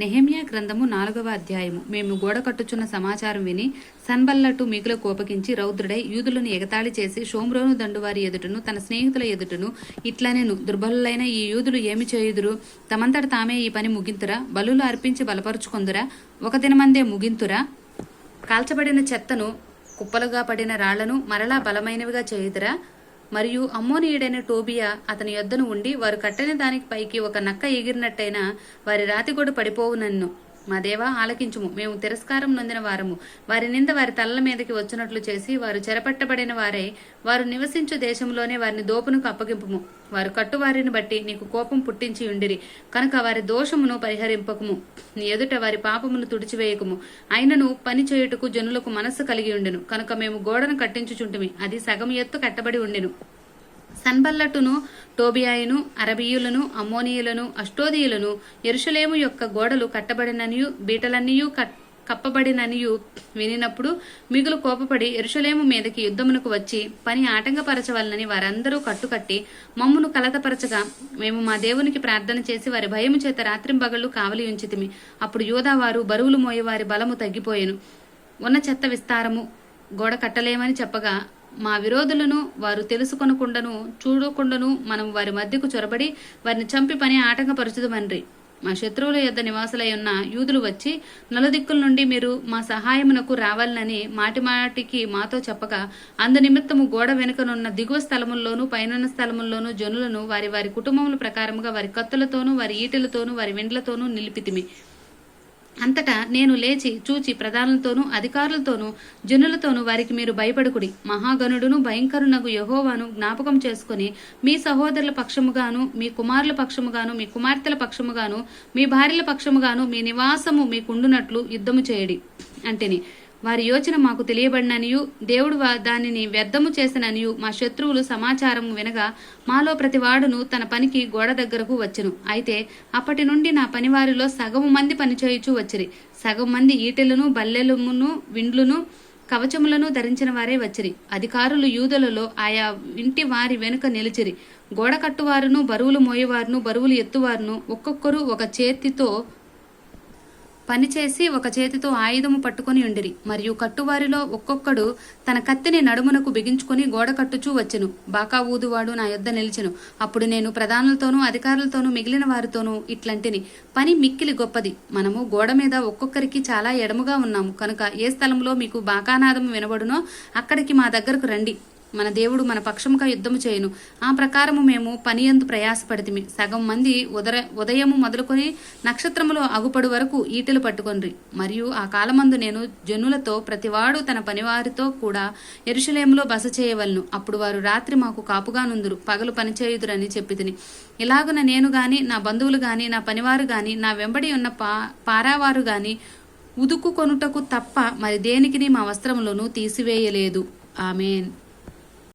నెహమ్యా గ్రంథము నాలుగవ అధ్యాయము. మేము గోడ కట్టుచున్న సమాచారం విని సన్బల్లటు మిగుల కోపగించి రౌద్రుడై యూదులను ఎగతాళి చేసి షోమ్రోను దండువారి ఎదుటను తన స్నేహితుల ఎదుటను ఇట్లనెను దుర్బలులైన ఈ యూదులు ఏమి చేయుదురు? తమంతట తామే ఈ పని ముగింతురా? బలులు అర్పించి బలపరుచుకొందురా? ఒక దినమందే ముగింతురా? కాల్చబడిన చెత్తను కుప్పలుగా పడిన రాళ్ళను మరలా బలమైనవిగా చేయుదురా? మరియు అమ్మోనీయుడైన టోబియా అతని యొద్దను ఉండి వారు కట్టని దానికి పైకి ఒక నక్క ఎగిరినట్టయినా వారి రాతిగోడు పడిపోవునన్ను. మా దేవా ఆలకించుము. మేము తిరస్కారం నొందిన వారము. వారి నింద వారి తలల మీదకి వచ్చినట్లు చేసి వారు చెరపట్టబడిన వారై వారు నివసించు దేశంలోనే వారిని దోపునకు అప్పగింపుము. వారు కట్టువారిని బట్టి నీకు కోపం పుట్టించి ఉండిరి. కనుక వారి దోషమును పరిహరింపకము. నీ ఎదుట వారి పాపమును తుడిచివేయకము. అయినను పని చేయుటకు జనులకు మనస్సు కలిగి ఉండెను. కనుక మేము గోడను కట్టించుచుంటిమి. అది సగం ఎత్తు కట్టబడి ఉండెను. సన్బల్లటును టోబియాయును అరబీయులను అమ్మోనీయులను అష్టోదీయులను ఎరుషలేము యొక్క గోడలు కట్టబడిననియు బీటలన్నీయు కట్ కప్పబడిననియు వినినప్పుడు మిగులు కోపపడి ఎరుషలేము మీదకి యుద్ధమునకు వచ్చి పని ఆటంకపరచవలనని వారందరూ కట్టుకట్టి మమ్మును కలతపరచగా మేము మా దేవునికి ప్రార్థన చేసి వారి భయము చేత రాత్రింబగళ్ళు కావలి ఉంచితిమి. అప్పుడు యోధావారు బరువులు మోయే వారి బలము తగ్గిపోయెను. ఉన్న చెత్త విస్తారము గోడ కట్టలేమని చెప్పగా మా విరోధులను వారు తెలుసుకొనకుండాను చూడకుండాను మనం వారి మధ్యకు చొరబడి వారిని చంపి పని ఆటంకపరచుదమన్రి. మా శత్రువుల యొద్ద నివాసులై ఉన్న యూదులు వచ్చి నలుదిక్కుల నుండి మీరు మా సహాయమునకు రావాలని మాటిమాటికి మాతో చెప్పగా అందు నిమిత్తము గోడ వెనుకనున్న దిగువ స్థలముల్లోనూ పైనున్న స్థలముల్లోనూ జనులను వారి వారి కుటుంబముల ప్రకారముగా వారి కత్తులతోనూ వారి ఈటెలతోనూ వారి వెండ్లతోనూ నిలిపితిమి. అంతటా నేను లేచి చూచి ప్రధానులతోనూ అధికారులతోనూ జనులతోనూ వారికి మీరు భయపడుకుడి. మహాగణుడును భయంకరునగు యహోవాను జ్ఞాపకం చేసుకుని మీ సహోదరుల పక్షముగాను మీ కుమారుల పక్షముగాను మీ కుమార్తెల పక్షముగాను మీ భార్యల పక్షముగాను మీ నివాసము మీకుండునట్లు యుద్ధము చేయడి. అంటేని. వారి యోచన మాకు తెలియబడిననియు దేవుడు దానిని వ్యర్థము చేసిననియు మా శత్రువులు సమాచారం వినగా మాలో ప్రతివాడును తన పనికి గోడ దగ్గరకు వచ్చెను. అయితే అప్పటి నుండి నా పనివారిలో సగము మంది పనిచేయుచు వచ్చిరి. సగం మంది ఈటెలను బల్లెలమును విండ్లును కవచములను ధరించిన వారే వచ్చిరి. అధికారులు యూదులలో ఆయా ఇంటి వారి వెనుక నిలిచిరి. గోడ కట్టువారును బరువులు మోయేవారును బరువులు ఎత్తువారును ఒక్కొక్కరు ఒక చేతితో పనిచేసి ఒక చేతితో ఆయుధము పట్టుకొని ఉండిరి. మరియు కట్టువారిలో ఒక్కొక్కడు తన కత్తిని నడుమునకు బిగించుకొని గోడ కట్టుచూ వచ్చెను. బాకా ఊదువాడు నా యొద్ద నిలిచెను. అప్పుడు నేను ప్రధానులతోనూ అధికారులతోనూ మిగిలిన వారితోనూ ఇట్లాంటిని. పని మిక్కిలి గొప్పది. మనము గోడ మీద ఒక్కొక్కరికి చాలా ఎడముగా ఉన్నాము. కనుక ఏ స్థలంలో మీకు బాకానాదం వినబడునో అక్కడికి మా దగ్గరకు రండి. మన దేవుడు మన పక్షముగా యుద్ధము చేయను. ఆ ప్రకారము మేము పనియందు ప్రయాసపడితిమి. సగం మంది ఉదర ఉదయము మొదలుకొని నక్షత్రములో అగుపడు వరకు ఈటలు పట్టుకొండ్రి మరియు ఆ కాలమందు నేను జనులతో ప్రతివాడు తన పనివారితో కూడా ఎరుషులేములో బస చేయవలను. అప్పుడు వారు రాత్రి మాకు కాపుగా నుందురు. పగలు పనిచేయుదురని చెప్పి తిని ఇలాగున నేను గాని నా బంధువులు గాని నా పనివారు గాని నా వెంబడి ఉన్న పా పారావారు గాని ఉదుకు కొనుటకు తప్ప మరి దేనికిని మా వస్త్రములను తీసివేయలేదు. ఆమెన్.